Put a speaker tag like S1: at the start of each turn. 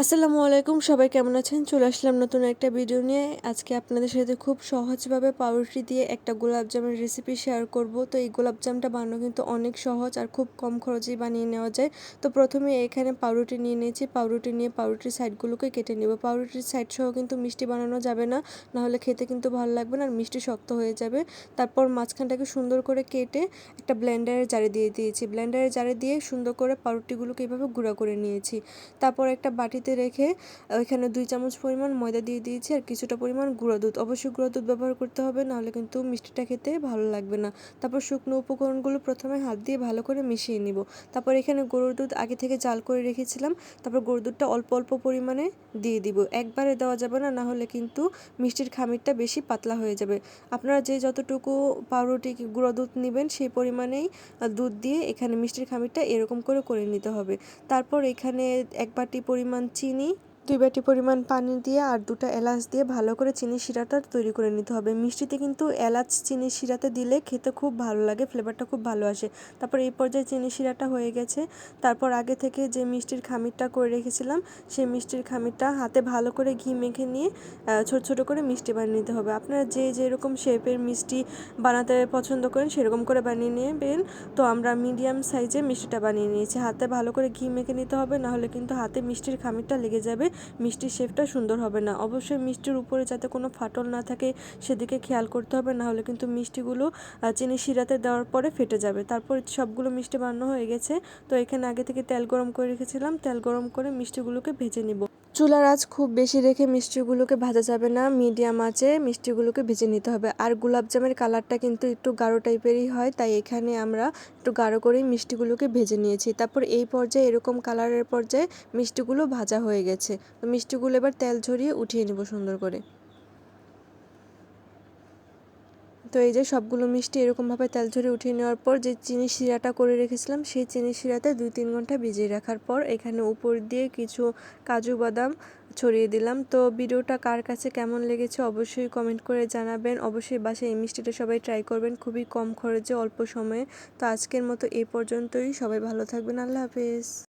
S1: আসসালামু আলাইকুম, সবাই কেমন আছেন? চলে আসলাম নতুন একটা ভিডিও নিয়ে। আজকে আপনাদের সাথে খুব সহজভাবে পাউরুটি দিয়ে একটা গোলাপজামের রেসিপি শেয়ার করব। তো এই গোলাপজামটা বানানো কিন্তু অনেক সহজ আর খুব কম খরচেই বানিয়ে নেওয়া যায়। তো প্রথমে এখানে পাউরুটি নিয়ে নিয়েছি। পাউরুটি নিয়ে পাউরুটির সাইডগুলোকে কেটে নেব। পাউরুটির সাইড সহ কিন্তু মিষ্টি বানানো যাবে না। নাহলে খেতে কিন্তু ভালো লাগবে না আর মিষ্টি শক্ত হয়ে যাবে। তারপর মাঝখানটাকে সুন্দর করে কেটে একটা ব্লেন্ডারের জারে দিয়ে দিয়েছি। ব্লেন্ডারের জারে দিয়ে সুন্দর করে পাউরুটিগুলোকে এইভাবে গুঁড়া করে নিয়েছি। তারপর একটা বাটিতে রেখে ওইখানে দুই চামচ পরিমাণ ময়দা দিয়ে দিয়েছি আর কিছুটা পরিমাণ গুঁড়ো দুধ। অবশ্যই গুঁড়ো দুধ ব্যবহার করতে হবে, নাহলে কিন্তু মিষ্টিটা খেতে ভালো লাগবে না। তারপর শুকনো উপকরণগুলো প্রথমে হাত দিয়ে ভালো করে মিশিয়ে নিব। তারপর এখানে গরুর দুধ আগে থেকে জাল করে রেখেছিলাম। তারপর গরুর দুধটা অল্প অল্প পরিমাণে দিয়ে দিব। একবারে দেওয়া যাবে না না হলে কিন্তু মিষ্টির খামিরটা বেশি পাতলা হয়ে যাবে। আপনারা যে যতটুকু পাউরুটি গুঁড়ো দুধ নেবেন, সেই পরিমাণেই দুধ দিয়ে এখানে মিষ্টির খামিরটা এরকম করে করে নিতে হবে। তারপর এখানে এক বাটি পরিমাণ চিনি দুই বাটি পরিমাণ পানি দিয়ে আর দুটো এলাচ দিয়ে ভালো করে চিনি শিরাটা তৈরি করে নিতে হবে। মিষ্টিতে কিন্তু এলাচ, চিনি শিরাতে দিলে খেতে খুব ভালো লাগে ফ্লেভারটা খুব ভালো আসে। তারপর এই পর্যায়ে চিনি শিরাটা হয়ে গেছে। তারপর আগে থেকে যে মিষ্টির খামিরটা করে রেখেছিলাম, সেই মিষ্টির খামিরটা হাতে ভালো করে ঘি মেখে নিয়ে ছোট ছোট করে মিষ্টি বানিয়ে নিতে হবে। আপনারা যে যেরকম শেপের মিষ্টি বানাতে পছন্দ করেন, সেরকম করে বানিয়ে নেবেন। তো আমরা মিডিয়াম সাইজে মিষ্টিটা বানিয়ে নিয়েছি। হাতে ভালো করে ঘি মেখে নিতে হবে, নাহলে কিন্তু হাতে মিষ্টির খামিরটা লেগে যাবে। মিষ্টির শেপটা সুন্দর হবে না। অবশ্যই মিষ্টির উপরে যাতে কোনো ফাটল না থাকে, সেদিকে খেয়াল করতে হবে, না হলে কিন্তু মিষ্টিগুলো চিনি শিরাতে দেওয়ার পরে ফেটে যাবে। তারপর সবগুলো মিষ্টি বানানো হয়ে গেছে। তো এখানে আগে থেকে তেল গরম করে রেখেছিলাম। তেল গরম করে মিষ্টিগুলোকে ভেজে নিব। চুলার আঁচ খুব বেশি রেখে মিষ্টিগুলোকে ভাজা যাবে না, মিডিয়াম আঁচে মিষ্টিগুলোকে ভেজে নিতে হবে। আর গোলাপজামের কালারটা কিন্তু একটু গাঢ় টাইপেরই হয়, তাই এখানে আমরা একটু গাঢ় করেই মিষ্টিগুলোকে ভেজে নিয়েছি। তারপর এই পর্যায়ে এরকম কালারের পর্যায়ে মিষ্টিগুলো ভাজা হয়ে গেছে। তো মিষ্টিগুলো এবার তেল ঝরিয়ে উঠিয়ে নেব সুন্দর করে। তো এই যে সবগুলো মিষ্টি এরকমভাবে তেল ঝরে উঠিয়ে নেওয়ার পর যে চিনি শিরাটা করে রেখেছিলাম, সেই চিনি শিরাতে দুই তিন ঘণ্টা ভিজিয়ে রাখার পর এখানে উপর দিয়ে কিছু কাজু বাদাম ছড়িয়ে দিলাম। তো ভিডিওটা কার কাছে কেমন লেগেছে অবশ্যই কমেন্ট করে জানাবেন। অবশ্যই বাসায় এই মিষ্টিটা সবাই ট্রাই করবেন, খুবই কম খরচে, অল্প সময়ে। তো আজকের মতো এই পর্যন্তই। সবাই ভালো থাকবেন। আল্লাহ হাফেজ।